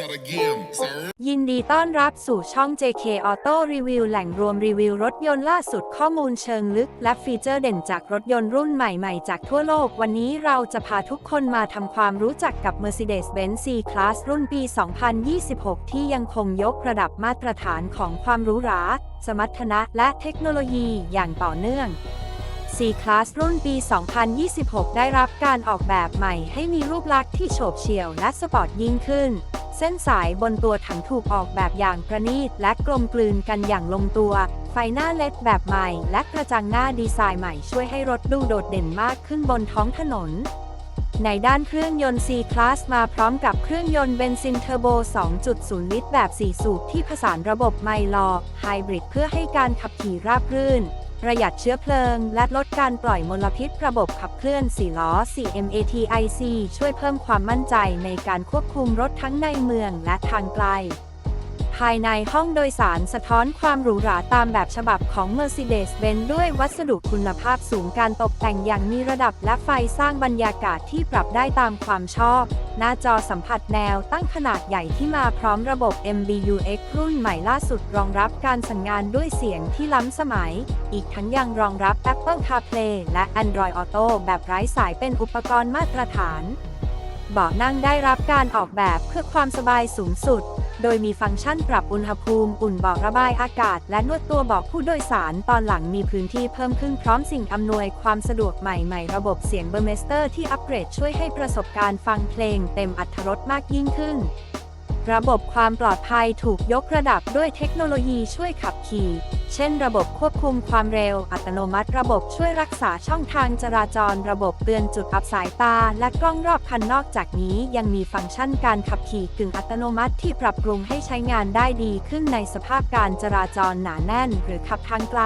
not a game, sir. ยินดีต้อนรับสู่ช่อง JK Auto Review แหล่งรวมรีวิวรถยนต์ล่าสุดข้อมูลเชิงลึก และฟีเจอร์เด่นจากรถยนต์รุ่นใหม่ๆ จากทั่วโลก วันนี้เราจะพาทุกคนมาทำความรู้จักกับ Mercedes-Benz C-Class รุ่นปี 2026 ที่ยังคงยกระดับมาตรฐานของความหรูหรา สมรรถนะและเทคโนโลยีอย่างต่อเนื่อง C-Class รุ่นปี 2026 ได้รับการออกแบบใหม่ให้มีรูปลักษณ์ที่โฉบเฉี่ยวและสปอร์ตยิ่งขึ้น เส้นสายบนตัวถังถูกออกแบบอย่างประณีตและกลมกลืนกันอย่างลงตัว ไฟหน้าเล็ดแบบใหม่ และกระจังหน้าดีไซน์ใหม่ช่วยให้รถดูโดดเด่นมากขึ้นบนท้องถนน ในด้านเครื่องยนต์ C-Class มาพร้อมกับเครื่องยนต์เบนซินเทอร์โบ 2.0 ลิตรแบบ 4 สูบที่ผสานระบบไมลอไฮบริดเพื่อให้การขับขี่ราบรื่น ประหยัดเชื้อเพลิง และลดการปล่อยมลพิษระบบขับเคลื่อน4ล้อ 4MATIC ช่วยเพิ่มความมั่นใจในการควบคุมรถทั้งในเมืองและทางไกล ภายในห้องโดยสารสะท้อนความหรูหราตามแบบฉบับของ Mercedes-Benz ด้วยวัสดุคุณภาพสูงการตกแต่งอย่างมีระดับและไฟสร้างบรรยากาศที่ปรับได้ตามความชอบ หน้าจอสัมผัสแนวตั้งขนาดใหญ่ที่มาพร้อมระบบ MBUX รุ่นใหม่ล่าสุดรองรับการสั่งงานด้วยเสียงที่ล้ำสมัย อีกทั้งยังรองรับ Apple CarPlay และ Android Auto แบบไร้สายเป็นอุปกรณ์มาตรฐานเบาะนั่งได้รับการออกแบบเพื่อความสบายสูงสุด โดยมีฟังก์ชันปรับอุณหภูมิ อุ่นเบาะระบายอากาศ และนวดตัวเบาะผู้โดยสารตอนหลังมีพื้นที่เพิ่มขึ้นพร้อมสิ่งอำนวยความสะดวกใหม่ๆ ระบบเสียงเบอร์เมสเตอร์ที่อัปเกรดช่วยให้ประสบการณ์ฟังเพลงเต็มอัตรถรสมากยิ่งขึ้นระบบความปลอดภัยถูกยกระดับด้วยเทคโนโลยีช่วยขับขี่ เช่นระบบควบคุมความเร็วอัตโนมัติ ระบบช่วยรักษาช่องทางจราจร ระบบเตือนจุดอับสายตา และกล้องรอบคันนอกจากนี้ยังมีฟังก์ชันการขับขี่กึ่งอัตโนมัติที่ปรับปรุงให้ใช้งานได้ดีขึ้นในสภาพการจราจรหนาแน่น หรือขับทางไกล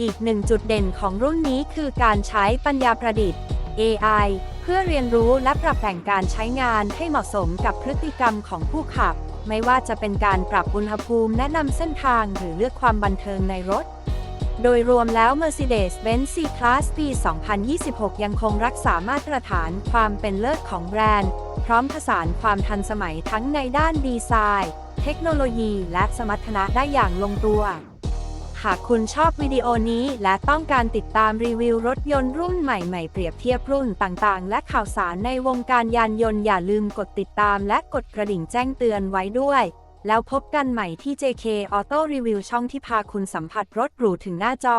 อีกหนึ่งจุดเด่นของรุ่นนี้คือการใช้ปัญญาประดิษฐ์ AI เพื่อเรียนรู้และปรับแต่งการใช้งานให้เหมาะสมกับพฤติกรรมของผู้ขับ ไม่ว่าจะเป็นการปรับอุณหภูมิแนะนำเส้นทางหรือเลือกความบันเทิงในรถ โดยรวมแล้ว Mercedes-Benz C-Class ปี 2026 ยังคงรักษามาตรฐานความเป็นเลิศของแบรนด์ พร้อมผสานความทันสมัยทั้งในด้านดีไซน์ เทคโนโลยีและสมรรถนะได้อย่างลงตัว หากคุณชอบวิดีโอนี้และต้องการติดตามรีวิวรถยนต์รุ่นใหม่ๆ เปรียบเทียบรุ่นต่างๆ และข่าวสารในวงการยานยนต์อย่าลืมกดติดตามและกดกระดิ่งแจ้งเตือนไว้ด้วย แล้วพบกันใหม่ที่ JK Auto Review ช่องที่พาคุณสัมผัสรถหรูถึงหน้าจอ